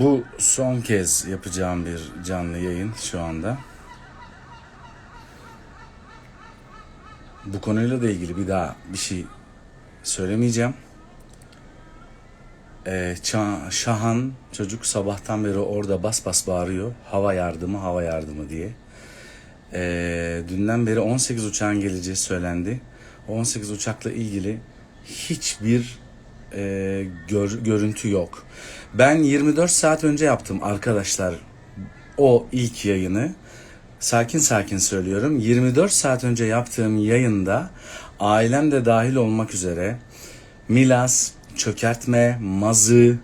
Bu son kez yapacağım bir canlı yayın şu anda. Bu konuyla da ilgili bir daha bir şey söylemeyeceğim. Ee, Şahan çocuk sabahtan beri orada bas bas bağırıyor. Hava yardımı, hava yardımı diye. Ee, dünden beri 18 uçağın geleceği söylendi. O 18 uçakla ilgili hiçbir e, gör- görüntü yok. Ben 24 saat önce yaptım arkadaşlar o ilk yayını. Sakin sakin söylüyorum. 24 saat önce yaptığım yayında ailem de dahil olmak üzere Milas, Çökertme, Mazı,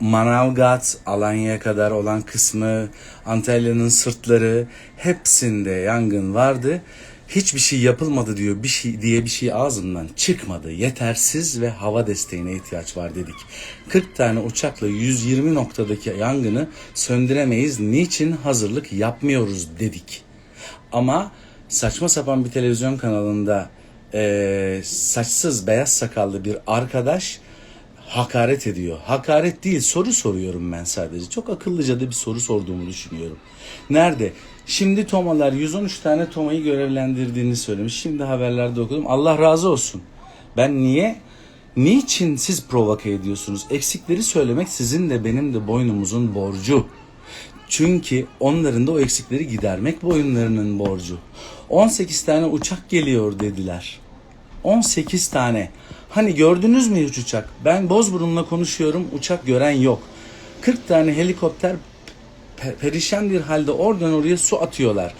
Manavgat, Alanya'ya kadar olan kısmı, Antalya'nın sırtları hepsinde yangın vardı. Hiçbir şey yapılmadı diyor bir şey diye bir şey ağzından çıkmadı. Yetersiz ve hava desteğine ihtiyaç var dedik. 40 tane uçakla 120 noktadaki yangını söndüremeyiz. Niçin hazırlık yapmıyoruz dedik. Ama saçma sapan bir televizyon kanalında eee, saçsız beyaz sakallı bir arkadaş hakaret ediyor. Hakaret değil soru soruyorum ben sadece. Çok akıllıca da bir soru sorduğumu düşünüyorum. Nerede? Şimdi Tomalar 113 tane Toma'yı görevlendirdiğini söylemiş. Şimdi haberlerde okudum. Allah razı olsun. Ben niye Niçin siz provoke ediyorsunuz? Eksikleri söylemek sizin de benim de boynumuzun borcu. Çünkü onların da o eksikleri gidermek boyunlarının borcu. 18 tane uçak geliyor dediler. 18 tane. Hani gördünüz mü hiç uçak? Ben Bozburun'la konuşuyorum uçak gören yok. 40 tane helikopter perişan bir halde oradan oraya su atıyorlar.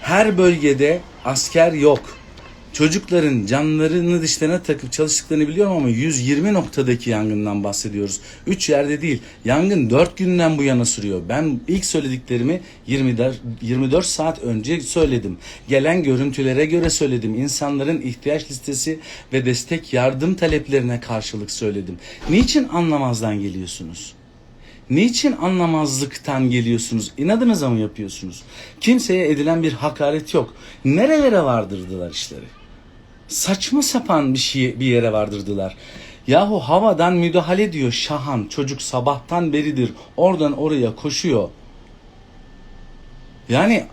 Her bölgede asker yok. Çocukların canlarını dişlerine takıp çalıştıklarını biliyorum ama 120 noktadaki yangından bahsediyoruz. 3 yerde değil. Yangın 4 günden bu yana sürüyor. Ben ilk söylediklerimi 24, 24 saat önce söyledim. Gelen görüntülere göre söyledim. İnsanların ihtiyaç listesi ve destek yardım taleplerine karşılık söyledim. Niçin anlamazdan geliyorsunuz? Niçin anlamazlıktan geliyorsunuz? İnadınıza mı yapıyorsunuz? Kimseye edilen bir hakaret yok. Nerelere vardırdılar işleri? Saçma sapan bir şey bir yere vardırdılar. Yahu havadan müdahale diyor Şahan. Çocuk sabahtan beridir oradan oraya koşuyor. Yani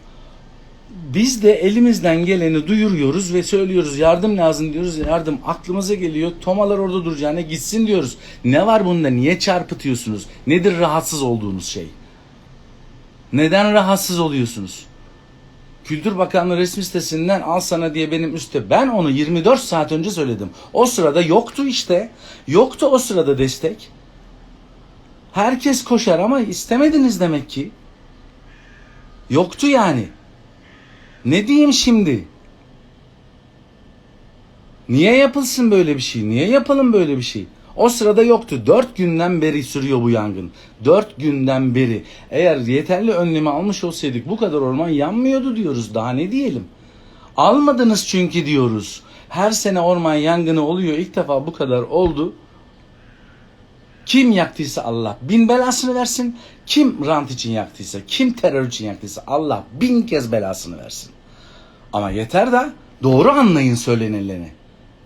biz de elimizden geleni duyuruyoruz ve söylüyoruz yardım lazım diyoruz yardım aklımıza geliyor tomalar orada duracağına gitsin diyoruz. Ne var bunda niye çarpıtıyorsunuz? Nedir rahatsız olduğunuz şey? Neden rahatsız oluyorsunuz? Kültür Bakanlığı resmi sitesinden al sana diye benim üstte ben onu 24 saat önce söyledim. O sırada yoktu işte yoktu o sırada destek. Herkes koşar ama istemediniz demek ki. Yoktu yani ne diyeyim şimdi? Niye yapılsın böyle bir şey? Niye yapalım böyle bir şey? O sırada yoktu. Dört günden beri sürüyor bu yangın. Dört günden beri. Eğer yeterli önlemi almış olsaydık bu kadar orman yanmıyordu diyoruz. Daha ne diyelim? Almadınız çünkü diyoruz. Her sene orman yangını oluyor. İlk defa bu kadar oldu. Kim yaktıysa Allah bin belasını versin. Kim rant için yaktıysa, kim terör için yaktıysa Allah bin kez belasını versin. Ama yeter de doğru anlayın söylenileni.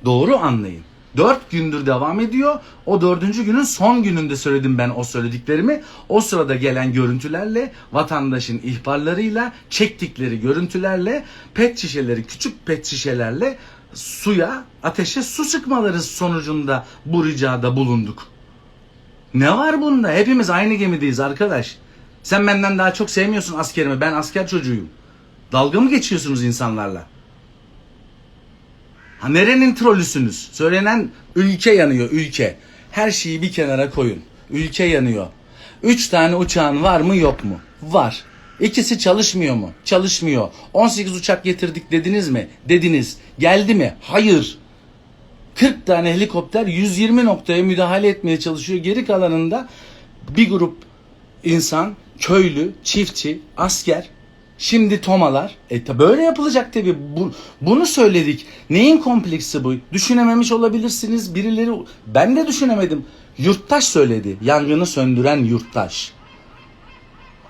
Doğru anlayın. Dört gündür devam ediyor. O dördüncü günün son gününde söyledim ben o söylediklerimi. O sırada gelen görüntülerle, vatandaşın ihbarlarıyla, çektikleri görüntülerle, pet şişeleri, küçük pet şişelerle suya, ateşe su sıkmaları sonucunda bu ricada bulunduk. Ne var bunda? Hepimiz aynı gemideyiz arkadaş. Sen benden daha çok sevmiyorsun askerimi. Ben asker çocuğuyum. Dalga mı geçiyorsunuz insanlarla? Ha nerenin trollüsünüz? Söylenen ülke yanıyor ülke. Her şeyi bir kenara koyun. Ülke yanıyor. Üç tane uçağın var mı yok mu? Var. İkisi çalışmıyor mu? Çalışmıyor. 18 uçak getirdik dediniz mi? Dediniz. Geldi mi? Hayır. 40 tane helikopter 120 noktaya müdahale etmeye çalışıyor. Geri kalanında bir grup insan, köylü, çiftçi, asker, şimdi tomalar. E ta böyle yapılacak tabii. Bu, bunu söyledik. Neyin kompleksi bu? Düşünememiş olabilirsiniz. Birileri ben de düşünemedim. Yurttaş söyledi. Yangını söndüren yurttaş.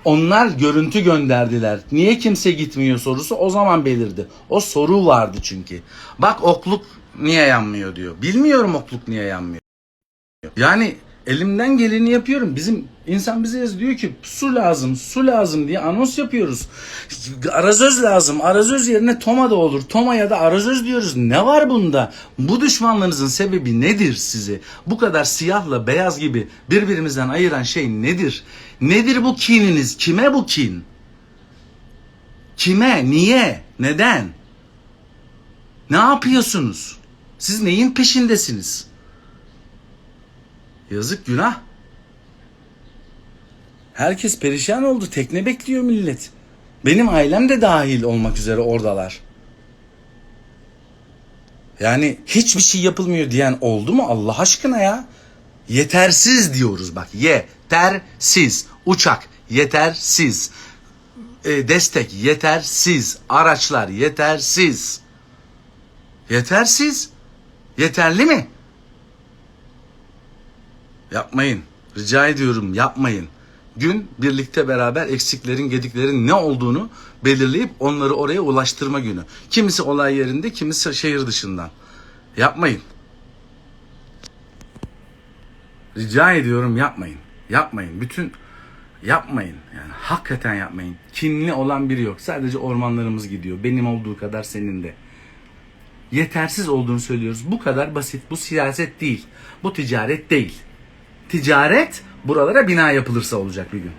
Onlar görüntü gönderdiler. Niye kimse gitmiyor sorusu o zaman belirdi. O soru vardı çünkü. Bak okluk niye yanmıyor diyor. Bilmiyorum okluk niye yanmıyor. Yani Elimden geleni yapıyorum. Bizim insan bize yazıyor diyor ki su lazım, su lazım diye anons yapıyoruz. Arazöz lazım. Arazöz yerine Toma da olur. Toma ya da arazöz diyoruz. Ne var bunda? Bu düşmanlığınızın sebebi nedir sizi? Bu kadar siyahla beyaz gibi birbirimizden ayıran şey nedir? Nedir bu kininiz? Kime bu kin? Kime? Niye? Neden? Ne yapıyorsunuz? Siz neyin peşindesiniz? Yazık günah. Herkes perişan oldu. Tekne bekliyor millet. Benim ailem de dahil olmak üzere oradalar. Yani hiçbir şey yapılmıyor diyen oldu mu Allah aşkına ya? Yetersiz diyoruz bak. Yetersiz. Uçak yetersiz. E, destek yetersiz. Araçlar yetersiz. Yetersiz. Yeterli mi? Yapmayın. Rica ediyorum yapmayın. Gün birlikte beraber eksiklerin, gediklerin ne olduğunu belirleyip onları oraya ulaştırma günü. Kimisi olay yerinde, kimisi şehir dışından. Yapmayın. Rica ediyorum yapmayın. Yapmayın. Bütün yapmayın. Yani hakikaten yapmayın. Kinli olan biri yok. Sadece ormanlarımız gidiyor. Benim olduğu kadar senin de yetersiz olduğunu söylüyoruz. Bu kadar basit. Bu siyaset değil. Bu ticaret değil. Ticaret buralara bina yapılırsa olacak bir gün.